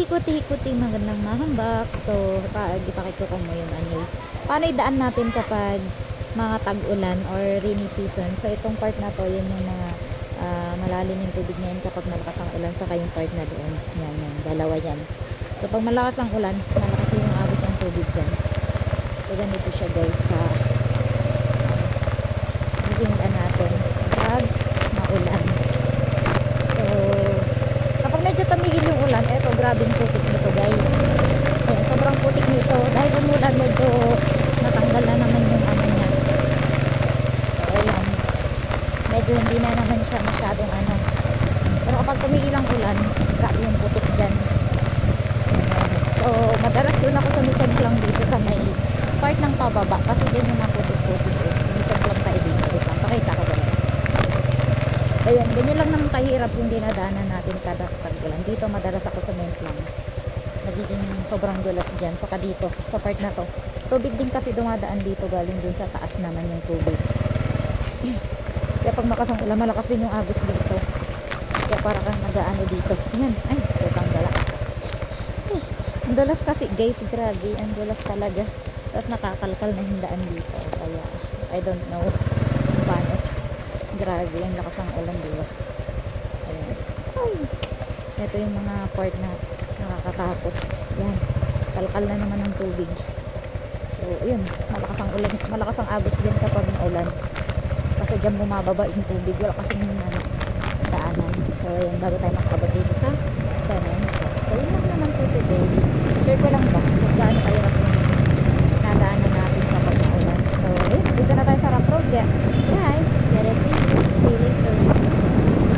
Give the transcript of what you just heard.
ikot-ikot yung magandang mahambak. So, pa, ipakita ko mo yung ano. Paano idaan natin kapag mga tag-ulan or rainy season. So, itong part na to, yun yung mga ah, malalim yung tubig na yan kapag malakas ang ulan. Saka yung part na doon. Yan, yan. Dalawa yan. So, pag malakas ang ulan, malakas yung agos ng tubig dyan. So, ganito siya guys sa Bigyan natin pag maulan. So, kapag medyo tumigil yung ulan, eto, grabing putik nito guys. Ayan, sobrang putik nito. Dahil umulan, medyo natanggal na naman yung ano niya. So, ayan. Medyo hindi na naman siya masyadong ano. Pero kapag tumigil ang ulan, grabe yung putik dyan. So, madalas doon ako sumisag lang dito sa may part ng pababa kasi dyan yung mga putik-putik eh. Sumisag lang tayo dito. Wait lang, pakita ko guys. Ayan, ganyan lang naman kahirap yung dinadaanan natin kada tagulan. Dito madalas ako cement lang. Nagiging sobrang dulas dyan. Saka dito, sa part na to. Tubig din kasi dumadaan dito galing dun sa taas naman yung tubig. Kaya pag makasang ulan, malakas din yung agos dito. Kaya para kang nagaano dito. Yan, ay, tutang dala. Eh, Ang dulas kasi guys, grabe, ang dulas talaga. Tapos nakakalkal na hindaan dito. Kaya, I don't know paano. Grabe, ang lakas ng ulan, di? Ayan. Ay. Ito yung mga part na nakakatapos. Yan. Kalkal na naman ng tubig. So, yun. Malakas ang ulan. Malakas ang agos din kapag ulan. Kasi dyan bumababa yung tubig. Wala kasi yung ano, daanan. So, yun. Bago tayo makabot